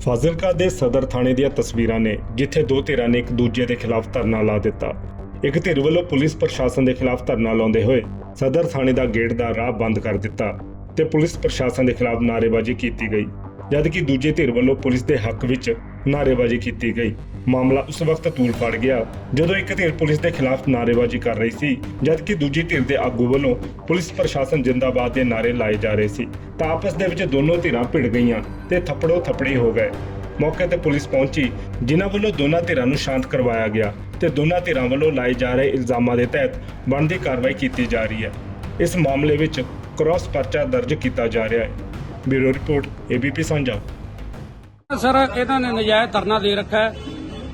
ਫਾਜ਼ਿਲਕਾ ਦੇ ਸਦਰ ਥਾਣੇ ਦੀਆਂ ਤਸਵੀਰਾਂ ਨੇ, ਜਿੱਥੇ ਦੋ ਧਿਰਾਂ ਨੇ ਇੱਕ ਦੂਜੇ ਦੇ ਖਿਲਾਫ ਧਰਨਾ ਲਾ ਦਿੱਤਾ। ਇੱਕ ਧਿਰ ਵੱਲੋਂ ਪੁਲਿਸ ਪ੍ਰਸ਼ਾਸਨ ਦੇ ਖਿਲਾਫ ਧਰਨਾ ਲਾਉਂਦੇ ਹੋਏ ਸਦਰ ਥਾਣੇ ਦਾ ਗੇਟ ਦਾ ਰਾਹ ਬੰਦ ਕਰ ਦਿੱਤਾ ਤੇ ਪੁਲਿਸ ਪ੍ਰਸ਼ਾਸਨ ਦੇ ਖਿਲਾਫ ਨਾਅਰੇਬਾਜ਼ੀ ਕੀਤੀ ਗਈ, ਜਦਕਿ ਦੂਜੇ ਧਿਰ ਵੱਲੋਂ ਪੁਲਿਸ ਦੇ ਹੱਕ ਵਿੱਚ ਨਾਅਰੇਬਾਜ਼ੀ ਕੀਤੀ ਗਈ। ਮਾਮਲਾ ਉਸ ਵਕਤ ਤੂਲ ਫੜ ਗਿਆ, ਜਦੋਂ ਇੱਕ ਧਿਰ ਪੁਲਿਸ ਦੇ ਖਿਲਾਫ ਨਾਅਰੇਬਾਜ਼ੀ ਕਰ ਰਹੀ ਸੀ, ਜਦਕਿ ਦੂਜੀ ਧਿਰ ਦੇ ਆਗੂ ਵੱਲੋਂ ਪੁਲਿਸ ਪ੍ਰਸ਼ਾਸਨ ਜਿੰਦਾਬਾਦ ਦੇ ਨਾਅਰੇ ਲਾਏ ਜਾ ਰਹੇ ਸੀ। ਤਾਂ ਆਪਸ ਦੇ ਵਿੱਚ ਦੋਨੋਂ ਧਿਰਾਂ ਭਿੜ ਗਈਆਂ ਤੇ ਥੱਪੜੋ ਥੱਪੜੀ ਹੋ ਗਏ। ਮੌਕੇ ਤੇ ਪੁਲਿਸ ਪਹੁੰਚੀ, ਜਿਨ੍ਹਾਂ ਵੱਲੋਂ ਦੋਨਾਂ ਧਿਰਾਂ ਨੂੰ ਸ਼ਾਂਤ ਕਰਵਾਇਆ ਗਿਆ ਤੇ ਦੋਨਾਂ ਧਿਰਾਂ ਵੱਲੋਂ ਲਾਏ ਜਾ ਰਹੇ ਇਲਜ਼ਾਮਾਂ ਦੇ ਤਹਿਤ ਬਣਦੀ ਕਾਰਵਾਈ ਕੀਤੀ ਜਾ ਰਹੀ ਹੈ। ਇਸ ਮਾਮਲੇ ਵਿੱਚ ਕ੍ਰਾਸ ਪਰਚਾ ਦਰਜ ਕੀਤਾ ਜਾ ਰਿਹਾ ਹੈ। Bureau report, ABP Sanjha. Sir, ਇਹਨਾਂ ਨੇ ਨਜਾਇਜ਼ ਧਰਨਾ ਦੇ ਰੱਖਿਆ ਹੈ।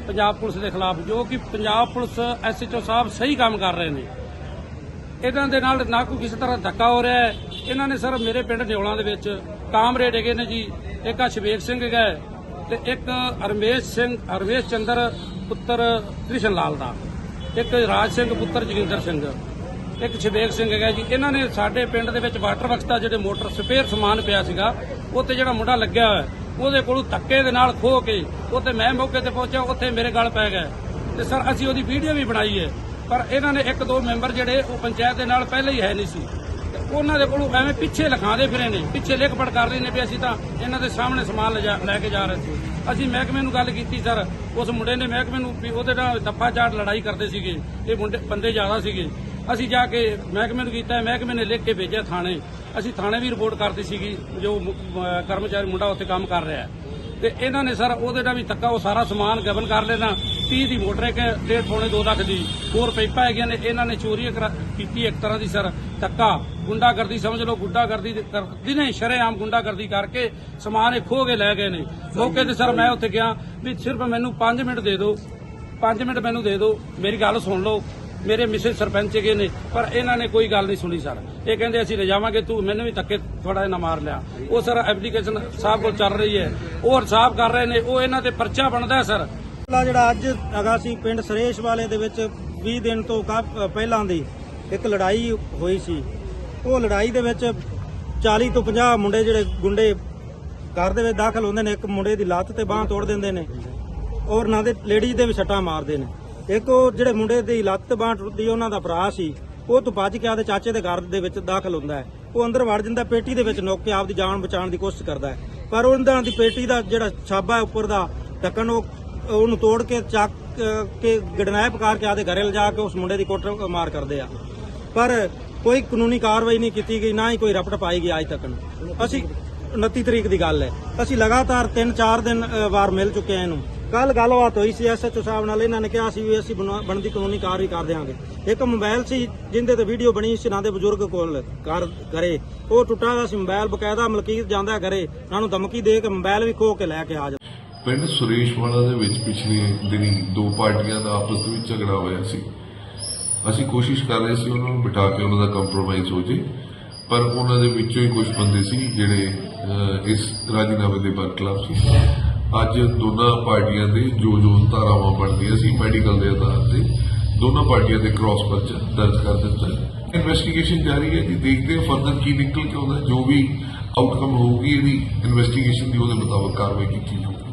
ਪੰਜਾਬ ਪੁਲਿਸ ਦੇ ਖਿਲਾਫ, ਜੋ ਕਿ ਪੰਜਾਬ ਪੁਲਿਸ ਐਸਐਚਓ ਸਾਹਿਬ ਸਹੀ ਕੰਮ ਕਰ ਰਹੇ ਨੇ। ਇਹਨਾਂ ਦੇ ਨਾਲ ਨਾ ਕੋਈ ਕਿਸੇ ਤਰ੍ਹਾਂ ਧੱਕਾ ਹੋ ਰਿਹਾ ਹੈ। ਇਹਨਾਂ ਨੇ ਸਰ ਮੇਰੇ ਪਿੰਡ ਨਿਉਲਾਂ ਦੇ ਵਿੱਚ ਕਾਮਰੇਡ ਹੈਗੇ ਨੇ ਜੀ। ਇੱਕ ਆ ਸ਼ਵੇਕ ਸਿੰਘ ਹੈਗਾ ਹੈ ਤੇ ਇੱਕ ਹਰਮੇਸ਼ ਸਿੰਘ, ਹਰਮੇਸ਼ ਚੰਦਰ ਪੁੱਤਰ ਕ੍ਰਿਸ਼ਨ ਲਾਲ ਦਾ। ਇੱਕ ਰਾਜ ਸਿੰਘ ਪੁੱਤਰ ਜੋਗਿੰਦਰ ਸਿੰਘ। ਇੱਕ ਸ਼ਵੇਕ ਸਿੰਘ ਹੈਗਾ ਜੀ। ਇਹਨਾਂ ਨੇ ਸਾਡੇ ਪਿੰਡ ਦੇ ਵਿੱਚ ਵਾਟਰ ਵਰਕਸ ਦਾ ਜਿਹੜੇ ਮੋਟਰ ਸਪੇਅਰ ਸਮਾਨ ਪਿਆ ਸੀਗਾ ਉੱਤੇ ਜਿਹੜਾ ਮੁੰਡਾ ਲੱਗਿਆ ਹੋਇਆ ਉਹਦੇ ਕੋਲੋਂ ਧੱਕੇ ਦੇ ਨਾਲ ਖੋ ਕੇ ਉੱਥੇ ਮੈਂ ਮੌਕੇ ਤੇ ਪਹੁੰਚਿਆ, ਉੱਥੇ ਮੇਰੇ ਗਲ ਪੈ ਗਏ। ਤੇ ਸਰ, ਅਸੀਂ ਉਹਦੀ ਵੀਡੀਓ ਵੀ ਬਣਾਈ ਹੈ ਪਰ ਇਹਨਾਂ ਨੇ ਇੱਕ ਦੋ ਮੈਂਬਰ ਜਿਹੜੇ ਉਹ ਪੰਚਾਇਤ ਦੇ ਨਾਲ ਪਹਿਲਾਂ ਹੀ ਹੈ ਨਹੀਂ ਸੀ। ਤੇ ਉਹਨਾਂ ਦੇ ਕੋਲੋਂ ਐਵੇਂ ਪਿੱਛੇ ਲਿਖਾਉਂਦੇ ਫਿਰੇ ਨੇ, ਪਿੱਛੇ ਲਿਖ ਪੜ ਕਰ ਰਹੇ ਨੇ ਵੀ ਅਸੀਂ ਤਾਂ ਇਹਨਾਂ ਦੇ ਸਾਹਮਣੇ ਸਮਾਨ ਲਿਜਾ- ਲੈ ਕੇ ਜਾ ਰਹੇ ਸੀ। ਅਸੀਂ ਮਹਿਕਮੇ ਨੂੰ ਗੱਲ ਕੀਤੀ, ਸਰ, ਉਸ ਮੁੰਡੇ ਨੇ ਮਹਿਕਮੇ ਨੂੰ ਵੀ ਉਹਦੇ ਨਾਲ ਦੱਫਾ ਚਾੜ ਲੜਾਈ ਕਰਦੇ ਸੀਗੇ, ਇਹ ਮੁੰਡੇ, ਬੰਦੇ ਜ਼ਿਆਦਾ ਸੀਗੇ। ਅਸੀਂ ਜਾ ਕੇ ਮਹਿਕਮੇ ਨੂੰ ਕੀਤਾ, ਮਹਿਕਮੇ ਨੇ ਲਿਖ ਕੇ ਭੇਜਿਆ ਥਾਣੇ। ਅਸੀਂ ਥਾਣੇ ਵੀ ਰਿਪੋਰਟ ਕਰਤੀ ਸੀਗੀ ਜੋ ਕਰਮਚਾਰੀ ਮੁੰਡਾ ਉੱਥੇ ਕੰਮ ਕਰ ਰਿਹਾ ਹੈ। ਤੇ ਇਹਨਾਂ ਨੇ ਸਰ ਉਹਦੇ ਦਾ ਵੀ ਤੱਕਾ ਉਹ ਸਾਰਾ ਸਮਾਨ ਗਬਨ ਕਰ ਲੈਣਾ 30 ਦੀ ਮੋਟਰ ਇੱਕ ਡੇਢ ਪੌਣੇ 2 ਲੱਖ ਦੀ। ਹੋਰ ਪਾਈਪਾਂ ਹੈਗੀਆਂ ਨੇ, ਇਹਨਾਂ ਨੇ ਚੋਰੀ ਕਰਾ- ਕੀਤੀ ਇੱਕ ਤਰ੍ਹਾਂ ਦੀ ਸਰ ਤੱਕਾ ਗੁੰਡਾਗਰਦੀ ਸਮਝ ਲਓ, ਗੁੰਡਾਗਰਦੀ ਦੇ- ਕਰਦੀ ਨੇ ਸ਼ਰੇਆਮ ਗੁੰਡਾਗਰਦੀ ਕਰਕੇ ਸਮਾਨ ਇਹ ਖੋ ਕੇ ਲੈ ਗਏ ਨੇ। ਮੌਕੇ ਤੇ ਸਰ ਮੈਂ ਉੱਥੇ ਗਿਆ ਵੀ ਸਿਰਫ ਮੈਨੂੰ 5 ਮਿੰਟ ਦੇ ਦਿਓ 5 ਮਿੰਟ ਮੈਨੂੰ ਦੇ ਦਿਓ, ਮੇਰੀ ਗੱਲ ਸੁਣ ਲਓ। ਮੇਰੇ ਮਿਸਿਸ ਸਰਪੰਚ ਹੈਗੇ ਨੇ, ਪਰ ਇਹਨਾਂ ਨੇ ਕੋਈ ਗੱਲ ਨਹੀਂ ਸੁਣੀ, ਸਰ। ਇਹ ਕਹਿੰਦੇ ਅਸੀਂ ਲਿਜਾਵਾਂਗੇ ਤੂੰ ਮੈਨੂੰ ਵੀ ਧੱਕੇ ਥੋੜਾ ਜਿਹਾ ਮਾਰ ਲਿਆ। ਉਹ ਸਰ ਐਪਲੀਕੇਸ਼ਨ ਸਾਹਿਬ ਕੋਲ ਚੱਲ ਰਹੀ ਹੈ। ਉਹ ਹਿਸਾਬ ਕਰ ਰਹੇ ਨੇ, ਉਹ ਇਹਨਾਂ ਤੇ ਪਰਚਾ ਬਣਦਾ ਸਰ। ਜਿਹੜਾ ਅੱਜ ਹੈਗਾ ਸੀ ਪਿੰਡ ਸਰੇਸ਼ ਵਾਲੇ ਦੇ ਵਿੱਚ 20 ਦਿਨ ਤੋਂ ਕਾਫ- ਪਹਿਲਾਂ ਦੀ ਇੱਕ ਲੜਾਈ ਹੋਈ ਸੀ। ਉਹ ਲੜਾਈ ਦੇ ਵਿੱਚ 40 ਤੋਂ 50 ਮੁੰਡੇ ਜਿਹੜੇ ਗੁੰਡੇ ਘਰ ਦੇ ਵਿੱਚ ਦਾਖਲ ਹੁੰਦੇ ਨੇ, ਇੱਕ ਮੁੰਡੇ ਦੀ ਲੱਤ ਤੇ ਬਾਹ ਤੋੜ ਦਿੰਦੇ ਨੇ ਔਰ ਨਾ ਦੇ ਲੇਡੀਜ਼ ਦੇ ਵੀ ਛੱਟਾਂ ਮਾਰਦੇ ਨੇ। ਇੱਕ ਉਹ ਜਿਹੜੇ ਮੁੰਡੇ ਦੀ ਲੱਤ ਤੇ ਬਾਹ ਟੁੱਟਦੀ ਉਹਨਾਂ ਦਾ ਭਰਾ ਸੀ ਉਹ ਤੋਂ ਭੱਜ ਕੇ ਆਦੇ ਚਾਚੇ ਦੇ ਘਰ ਦੇ ਵਿੱਚ ਦਾਖਲ ਹੁੰਦਾ ਹੈ। ਉਹ ਅੰਦਰ ਵੜ ਜਾਂਦਾ ਪੇਟੀ ਦੇ ਵਿੱਚ ਨੁੱਕ ਕੇ ਆਪਦੀ ਜਾਨ ਬਚਾਉਣ ਦੀ ਕੋਸ਼ਿਸ਼ ਕਰਦਾ ਹੈ। ਪਰ ਉਹਨਾਂ ਦੀ ਪੇਟੀ ਦਾ ਜਿਹੜਾ ਛਾਬਾ ਹੈ ਉੱਪਰ ਦਾ ਢੱਕਣ ਉਹ ਉਹਨੂੰ ਤੋੜ ਕੇ ਚੱਕ ਅਹ, ਕੇ ਗੜਨਾਇਪ ਕਰਕੇ ਆਦੇ ਘਰੇ ਲਿਜਾ ਕੇ ਉਸ ਮੁੰਡੇ ਦੀ ਕੁੱਟ ਮਾਰ ਕਰਦੇ ਆ। ਪਰ ਕੋਈ ਕਾਨੂੰਨੀ ਕਾਰਵਾਈ ਨਹੀਂ ਕੀਤੀ ਗਈ ਨਾ ਹੀ ਕੋਈ ਰਪਟ ਪਾਈ ਗਈ ਅੱਜ ਤੱਕ ਅਸੀਂ 29 ਤਰੀਕ ਦੀ ਗੱਲ ਹੈ। ਅਸੀਂ ਲਗਾਤਾਰ 3-4 ਦਿਨ ਵਾਰ ਮਿਲ ਚੁੱਕੇ ਆ ਇਹਨੂੰ। ਕੱਲ ਗੱਲਬਾਤ ਹੋਈ ਸੀ ਐਸਐਚਓ ਸਾਹਿਬ ਨਾਲ, ਇਹਨਾਂ ਨੇ ਕਿਹਾ ਸੀ ਵੀ ਅਸੀਂ ਬਣਦੀ ਕਾਨੂੰਨੀ ਕਾਰਵਾਈ ਕਰ ਦਿਆਂਗੇ। ਇੱਕ ਮੋਬਾਈਲ ਸੀ, ਜਿੰਦੇ ਤੇ ਵੀਡੀਓ ਬਣੀ ਸੀ, ਨਾ ਦੇ ਬਜ਼ੁਰਗ ਕੋਲ ਕਰ, ਕਰੇ। ਉਹ ਟੁੱਟਾ ਹੋਇਆ ਸੀ ਮੋਬਾਈਲ, ਬਕਾਇਦਾ ਮਲਕੀਤ ਜਾਂਦਾ ਘਰੇ ਉਹਨਾਂ ਨੂੰ ਧਮਕੀ ਦੇ ਕੇ ਮੋਬਾਈਲ ਵੀ ਖੋ ਕੇ ਲੈ ਕੇ ਆ ਜਾ ਪਿੰਡ ਸੁਰੇਸ਼ਵਾਲਾ ਦੇ ਵਿੱਚ ਪਿਛਲੇ ਦਿਨੀ ਦੋ ਪਾਰਟੀਆਂ ਦਾ ਆਪਸ ਦੇ ਵਿੱਚ ਝਗੜਾ ਹੋਇਆ ਸੀ। ਅਸੀਂ ਕੋਸ਼ਿਸ਼ ਕਰ ਰਹੇ ਸੀ ਉਹਨਾਂ ਨੂੰ ਬਿਠਾ ਕੇ ਉਹਨਾਂ ਦਾ ਕੰਪਰੋਮਾਈਜ਼ ਹੋ ਜੇ, ਪਰ ਉਹਨਾਂ ਦੇ ਵਿੱਚੋਂ ਹੀ ਕੁਝ ਬੰਦੇ ਸੀ ਜਿਹੜੇ ਇਸ ਰਾਜੀਨਾਮੇ ਦੇ ਬਰਖਲਾਫ ਸੀ। ਅੱਜ ਦੋਨਾਂ ਪਾਰਟੀਆਂ ਦੇ ਜੋ ਜੋ ਧਾਰਾਵਾਂ ਬਣਦੀਆਂ ਸੀ ਮੈਡੀਕਲ ਦੇ ਆਧਾਰ ਤੇ, ਦੋਨਾਂ ਪਾਰਟੀਆਂ ਦੇ ਕ੍ਰਾਸ ਪਰਚਾ ਦਰਜ ਕਰ ਦਿੱਤਾ ਹੈ। ਇਨਵੈਸਟੀਗੇਸ਼ਨ ਜਾਰੀ ਹੈ ਜੀ, ਦੇਖਦੇ ਹਾਂ ਫਰਦਰ ਕੀ ਨਿਕਲ ਕੇ ਆਉਂਦਾ ਜੋ ਵੀ ਆਊਟਕਮ ਹੋਊਗੀ ਇਹਦੀ ਇਨਵੈਸਟੀਗੇਸ਼ਨ ਦੀ ਉਹਦੇ ਮੁਤਾਬਕ ਕਾਰਵਾਈ ਕੀਤੀ ਜਾਊਗੀ।